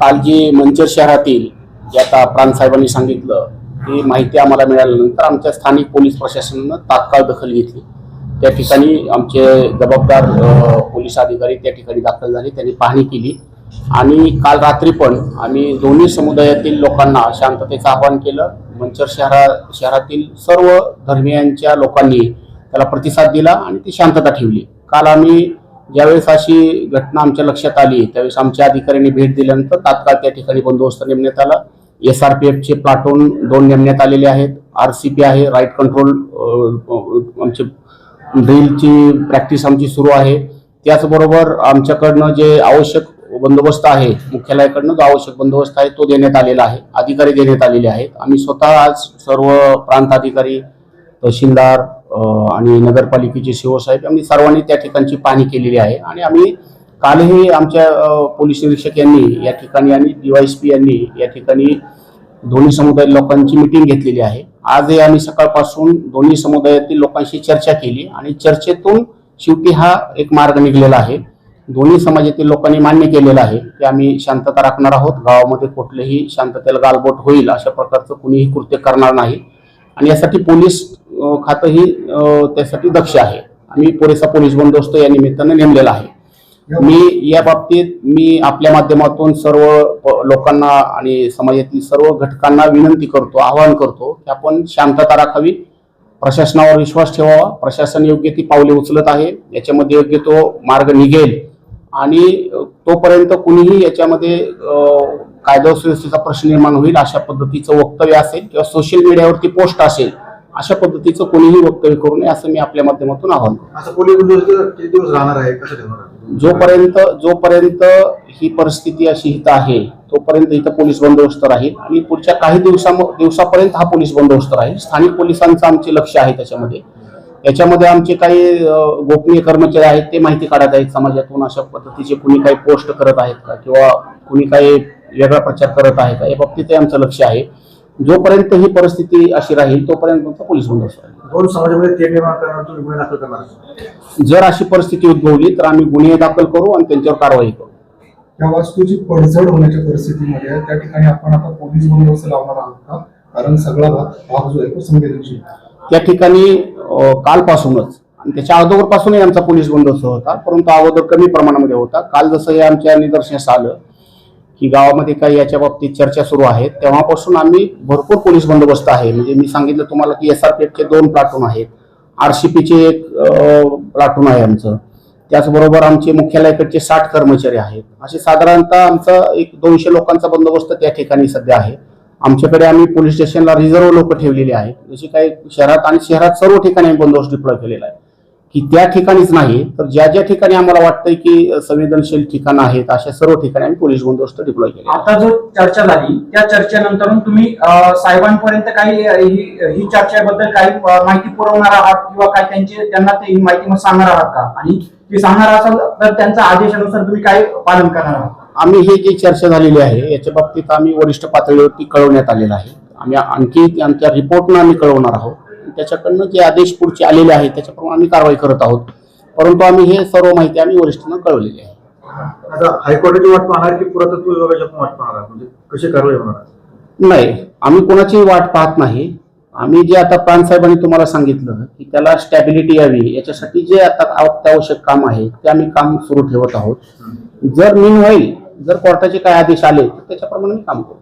काल जी मंचर शहरातील जे आता प्रांतसाहेबांनी सांगितलं ती माहिती आम्हाला मिळाल्यानंतर आमच्या स्थानिक पोलीस प्रशासनानं तात्काळ दखल घेतली. त्या ठिकाणी आमचे जबाबदार पोलीस अधिकारी त्या ठिकाणी दाखल झाले त्यांनी पाहणी केली. आणि काल रात्री पण आम्ही दोन्ही समुदायातील लोकांना शांततेचं आवाहन केलं. मंचर शहरा शहरातील सर्व धर्मियांच्या लोकांनी त्याला प्रतिसाद दिला आणि ती शांतता ठेवली. काल आम्ही ज्यावेळेस अशी घटना आमच्या लक्षात आली त्यावेळेस आमच्या अधिकाऱ्यांनी भेट दिल्यानंतर तात्काळ त्या ठिकाणी बंदोबस्त नेमण्यात आला. एस आर पी एफचे प्लाटून दोन नेमण्यात आलेले आहेत. आर सी पी आहे राईट कंट्रोल आमचे ड्रिलची प्रॅक्टिस आमची सुरू आहे. त्याचबरोबर आमच्याकडनं जे आवश्यक बंदोबस्त आहे मुख्यालयाकडनं जो आवश्यक बंदोबस्त आहे तो देण्यात आलेला आहे. अधिकारी देण्यात आलेले आहेत. आम्ही स्वतः आज सर्व प्रांत अधिकारी तहसीलदार आणि नगरपालिकेचे शिवसाहेब आम्ही सर्वांनी त्या ठिकाणची पाहणी केलेली आहे. आणि आम्ही कालही आमच्या पोलीस निरीक्षक यांनी या ठिकाणी आणि पी यांनी या ठिकाणी दोन्ही समुदाय लोकांची मिटिंग घेतलेली आहे. आजही आम्ही सकाळपासून दोन्ही समुदायातील लोकांशी चर्चा केली आणि चर्चेतून शेवटी हा एक मार्ग निघलेला आहे. दोन्ही समाजातील लोकांनी मान्य केलेलं आहे की आम्ही शांतता राखणार आहोत. गावामध्ये कुठलेही शांततेला गालबोट होईल अशा प्रकारचं कुणीही कृत्य करणार नाही. आणि यासाठी पोलीस खातंही त्यासाठी दक्ष आहे. आम्ही पुरेसा पोलीस बंदोबस्त या निमित्तानं नेमलेला आहे. मी या बाबतीत मी आपल्या माध्यमातून सर्व प- लोकांना आणि समाजातील सर्व घटकांना विनंती करतो आवाहन करतो की आपण शांतता राखावी. प्रशासनावर विश्वास ठेवावा. प्रशासन योग्य ती पावले उचलत आहे. याच्यामध्ये योग्य तो मार्ग निघेल. आणि तोपर्यंत कुणीही याच्यामध्ये कायदा सुव्यवस्थेचा प्रश्न निर्माण होईल अशा पद्धतीचं वक्तव्य असेल किंवा सोशल मीडियावरती पोस्ट असेल अशा पद्धतीचं कोणीही वक्तव्य करू नये असं मी आपल्या माध्यमातून आवाहन करतो? जोपर्यंत जोपर्यंत ही परिस्थिती अशी इथं आहे तोपर्यंत इथं पोलीस बंदोबस्त राहील आणि पुढच्या काही दिवसा दिवसापर्यंत हा पोलीस बंदोबस्त राहील. स्थानिक पोलिसांचं आमचे लक्ष आहे त्याच्यामध्ये. याच्यामध्ये आमचे काही गोपनीय कर्मचारी आहेत ते माहिती काढत आहेत समाजातून अशा पद्धतीचे कुणी काही पोस्ट करत आहेत का किंवा कुणी काही वेगळा प्रचार करत आहे का या बाबतीत आमचं लक्ष आहे. जोपर्यंत ही परिस्थिती अशी राहील तोपर्यंत आमचा पोलीस बंदोबस्त राहील. दोन समाजामध्ये ते निर्माण करणार गुन्हे दाखल करणार जर अशी परिस्थिती उद्भवली तर आम्ही गुन्हे दाखल करू आणि त्यांच्यावर कारवाई करू. त्या वास्तूची पडझड होण्याच्या परिस्थितीमध्ये त्या ठिकाणी आपण आता पोलीस बंदोबस्त लावणार आहोत का? कारण सगळा भाग भाग जो आहे तो संवेदनशील आहे. त्या ठिकाणी अ, कालपासूनच आणि त्याच्या अगोदरपासूनही आमचा पोलीस बंदोबस्त होता परंतु अगोदर कमी प्रमाणामध्ये होता. काल जसं हे आमच्या निदर्शनास आलं की गावामध्ये काही याच्या बाबतीत चर्चा सुरू आहेत. तेव्हापासून आम्ही भरपूर पोलीस बंदोबस्त आहे. म्हणजे मी सांगितलं तुम्हाला की एस आर पी दोन प्लाटून आहेत. आर सी पीचे एक प्लाटून आहे आमचं. त्याचबरोबर आमचे मुख्यालयाकडचे साठ कर्मचारी आहेत. असे साधारणतः आमचा एक दोनशे लोकांचा बंदोबस्त त्या ठिकाणी सध्या आहे. आमच्याकडे आम्ही पोलीस स्टेशनला रिझर्व्ह लोक ठेवलेली आहेत. जशी काही शहरात आणि शहरात सर्व ठिकाणी बंदोबस्त डिप्लॉय केलेला आहे. की त्या ठिकाणीच नाही तर ज्या ज्या ठिकाणी आम्हाला वाटतंय की संवेदनशील ठिकाणं आहेत अशा सर्व ठिकाणी आम्ही पोलीस बंदोबस्त डिप्लॉय केले आता जो चर्चा झाली त्या चर्चेनंतर तुम्ही साहेबांपर्यंत काही ही ही चर्चेबद्दल काही माहिती पुरवणार आहात किंवा काय त्यांची त्यांना ते ही माहिती मग सांगणार आहात का? आणि ती सांगणार असाल तर त्यांच्या आदेशानुसार तुम्ही काय पालन करणार आहात? आम्ही हे जी चर्चा झालेली आहे याच्या बाबतीत आम्ही वरिष्ठ पातळीवरती कळवण्यात आलेलं आहे. आम्ही आणखी आमच्या रिपोर्टनं आम्ही कळवणार आहोत. त्याच्याकडनं जे आदेश पुढचे आलेले आहेत त्याच्याप्रमाणे आम्ही कारवाई करत आहोत. परंतु आम्ही हे सर्व माहिती आम्ही वरिष्ठांना कळवलेली आहे. आता हायकोर्टाची वाट पाहणार की पुरातत्व विभागाची आपण वाट पाहणार? म्हणजे कशी कारवाई होणार? नाही आम्ही कोणाची वाट पाहत नाही. आम्ही जे आता प्राणसाहेबांनी तुम्हाला सांगितलं की त्याला स्टॅबिलिटी यावी याच्यासाठी जे आता अत्यावश्यक काम आहे ते आम्ही काम सुरू ठेवत आहोत. जर मीन होईल जर कोर्टाचे काय आदेश आले तर त्याच्याप्रमाणे मी काम करू